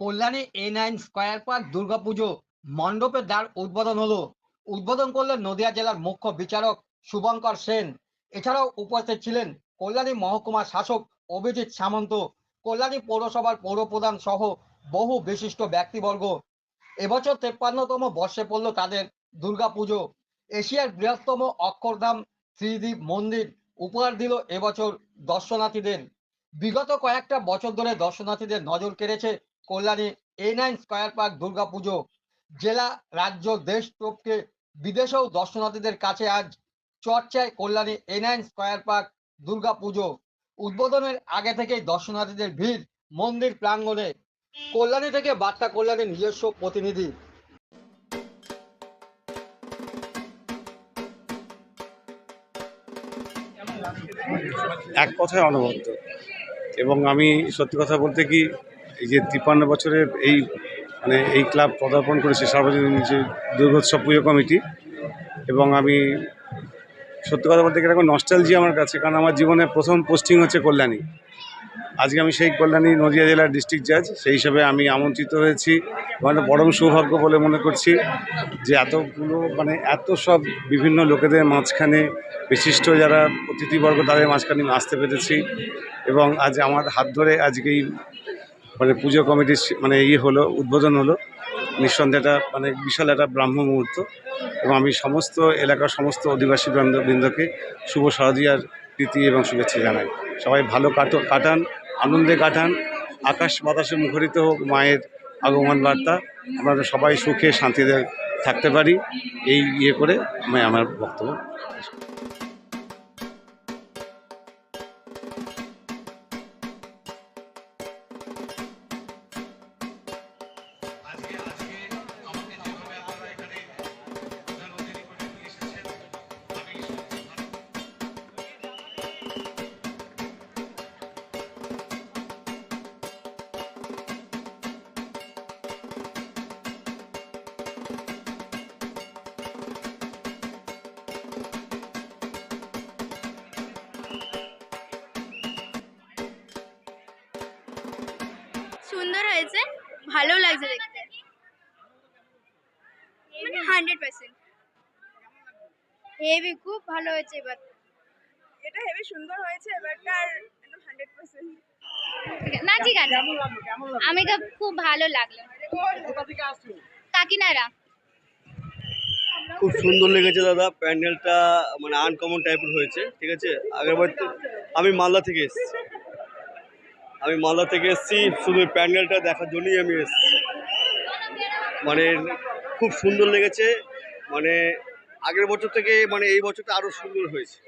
Kalyani A nine square park Durga Puja মণ্ডপের দ্বার উদ্বোধন হলো। উদ্বোধন করলেন নদিয়া জেলার মুখ্য বিচারক শুভঙ্কর সেন। এছাড়াও উপস্থিত ছিলেন কল্যাণী মহকুমা শাসক অভিজিৎ সামন্ত। কল্যাণী পৌরসভার পৌরপ্রধান সহ বহু বিশিষ্ট ব্যক্তিবর্গ। এবছর তেপ্পান্নতম বর্ষে পড়ল তাদের দুর্গাপুজো এশিয়ার বৃহত্তম অক্ষরধাম শ্রীদ্বীপ মন্দির উপহার দিল এবছর দর্শনার্থীদের। বিগত কয়েকটা বছর ধরে দর্শনার্থীদের নজর কেড়েছে Kalyani A nine square park Durga Puja. জেলা, রাজ্য, দেশ টপকে বিদেশেও দর্শনার্থীদের কাছে আজ চর্চায় Kalyani A nine square park Durga Puja. উদ্বোধনের আগে থেকেই দর্শনার্থীদের ভিড় মন্দির প্রাঙ্গণে। কল্যাণী থেকে বার্তা কল্যাণীর নিজস্ব প্রতিনিধি। এক কথায় অনবদ্য। এবং আমি সত্যি কথা বলতে কি এই যে তিপ্পান্ন বছরের এই মানে এই ক্লাব পদার্পণ করেছে সার্বজনীন যে দুর্গোৎসব পুজো কমিটি, এবং আমি সত্যি কথা বলতে গেলে এখন নস্টালজি আমার কাছে, কারণ আমার জীবনে প্রথম পোস্টিং হচ্ছে কল্যাণী। আজকে আমি সেই কল্যাণী নদিয়া জেলার ডিস্ট্রিক্ট জাজ সেই হিসাবে আমি আমন্ত্রিত হয়েছি। মানে পরম সৌভাগ্য বলে মনে করছি যে এতগুলো মানে এত সব বিভিন্ন লোকেদের মাঝখানে বিশিষ্ট যারা অতিথিবর্গ, তাদের মাঝখানে আসতে পেরেছি। এবং আজ আমার হাত ধরে আজকেই মানে পুজো কমিটির মানে ইয়ে হলো, উদ্বোধন হলো। নিঃসন্দেহে একটা মানে বিশাল একটা ব্রাহ্ম মুহূর্ত এবং আমি সমস্ত এলাকার সমস্ত অধিবাসী বৃন্দ বৃন্দকে শুভ শারদীয়ার প্রীতি এবং শুভেচ্ছা জানাই। সবাই ভালো কাটো কাটান, আনন্দে কাটান। আকাশ বাতাসে মুখরিত হোক মায়ের আগমন বার্তা। আমরা সবাই সুখে শান্তিতে থাকতে পারি। এই ইয়ে করে আমি আমার বক্তব্য হয়েছে ভালো লাগছে দেখতে। মানে হান্ড্রেড পার্সেন্ট হেভি খুব ভালো হয়েছে এবার। এটা হেবি সুন্দর হয়েছে এবারটার একদম হান্ড্রেড পার্সেন্ট না ঠিক আছে আমি তো খুব ভালো লাগল। কাকিনারা খুব সুন্দর লেগেছে দাদা প্যান্ডেলটা মানে আনকমন টাইপের হয়েছে ঠিক আছে? আগেরবার তো আমি মালদা থেকে এসেছি। আমি মালদা থেকে এসেছি, শুধু প্যান্ডেলটা দেখার জন্যই আমি এসেছি। মানে খুব সুন্দর লেগেছে মানে আগের বছর থেকে মানে এই বছরটা আরও সুন্দর হয়েছে।